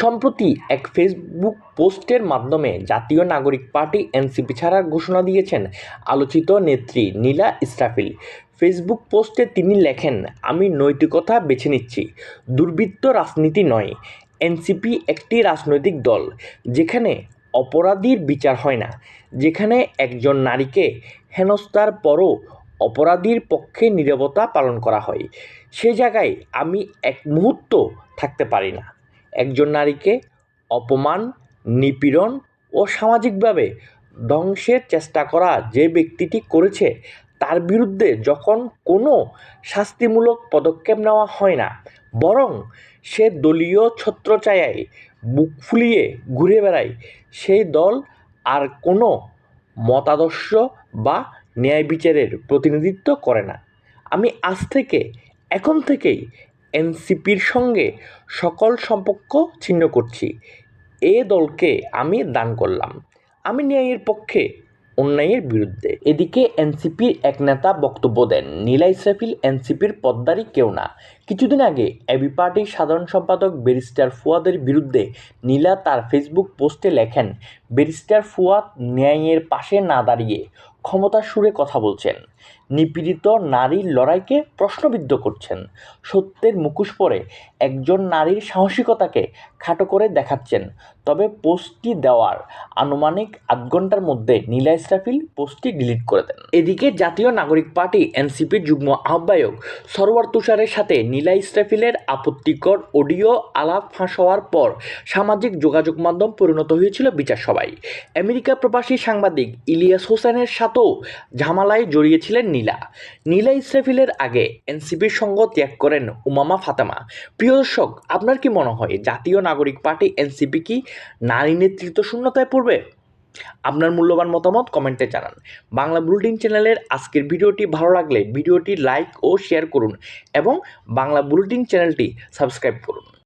সম্প্রতি এক ফেসবুক পোস্টের মাধ্যমে জাতীয় নাগরিক পার্টি এনসিপি ছাড়ার ঘোষণা দিয়েছেন আলোচিত নেত্রী নীলা ইসরাফিল। ফেসবুক পোস্টে তিনি লেখেন, আমি নৈতিকতা বেছে নিচ্ছি, দুর্বৃত্ত রাজনীতি নয়। এনসিপি একটি রাজনৈতিক দল, যেখানে অপরাধীর বিচার হয় না, যেখানে একজন নারীকে হেনস্থার পরও অপরাধীর পক্ষে নীরবতা পালন করা হয়। সে জায়গায় আমি এক মুহূর্ত থাকতে পারি না। একজন নারীকে অপমান, নিপীড়ন ও সামাজিকভাবে ধ্বংসের চেষ্টা করা যে ব্যক্তিটি করেছে, তার বিরুদ্ধে যখন কোনো শাস্তিমূলক পদক্ষেপ নেওয়া হয় না, বরং সে দলীয় ছত্রছায়ায় বুক ফুলিয়ে ঘুরে বেড়ায়, সেই দল আর কোনো মতাদর্শ বা ন্যায় বিচারের প্রতিনিধিত্ব করে না। আমি আজ থেকে, এখন থেকেই এনসিপির সঙ্গে সকল সম্পর্ক ছিন্ন করছি। এ দলকে আমি দান করলাম। আমি ন্যায়ের পক্ষে অন্যায়ের বিরুদ্ধে। এদিকে এনসিপির এক নেতা বক্তব্য দেন, নীলা ইসরাফিল এনসিপির পদ্মারি কেউ না। কিছুদিন আগে এবি পার্টির সাধারণ সম্পাদক ব্যারিস্টার ফুয়াদের বিরুদ্ধে নীলা তার ফেসবুক পোস্টে লেখেন, ব্যারিস্টার ফুয়াদ ন্যায়ের পাশে না দাঁড়িয়ে ক্ষমতার সুরে কথা বলছেন। নিপীড়িত নারীর লড়াইকে প্রশ্নবিদ্ধ করছেন। সত্যের মুখোশ পরে একজন নারীর সাহসিকতাকে খাটো করে দেখাচ্ছেন। তবে পোস্টটি দেওয়ার আনুমানিক আধ ঘণ্টার মধ্যে নীলা ইসরাফিল পোস্টটি ডিলিট করে দেন। এদিকে জাতীয় নাগরিক পার্টি এনসিপির যুগ্ম আহ্বায়ক সরোয়ার তুষারের সাথে নীলা ইসরাফিলের আপত্তিকর অডিও আলাপ ফাঁস হওয়ার পর সামাজিক যোগাযোগ মাধ্যম পরিণত হয়েছিল বিচার সভায় আমেরিকা প্রবাসী সাংবাদিক ইলিয়াস হোসেনের সাথেও ঝামেলায় জড়িয়েছিলেন নীলা। নীলা ইসরাফিলের আগে এনসিপির সঙ্গ ত্যাগ করেন উমামা ফাতেমা। প্রিয় দর্শক, আপনার কি মনে হয়, জাতীয় নাগরিক পার্টি এনসিপি কি নারী নেতৃত্ব শূন্যতায় পড়বে? আপনার মূল্যবান মতামত কমেন্টে জানান। বাংলা বুলেটিন চ্যানেলের আজকের ভিডিওটি ভালো লাগলে ভিডিওটি লাইক ও শেয়ার করুন এবং বাংলা বুলেটিন চ্যানেলটি সাবস্ক্রাইব করুন।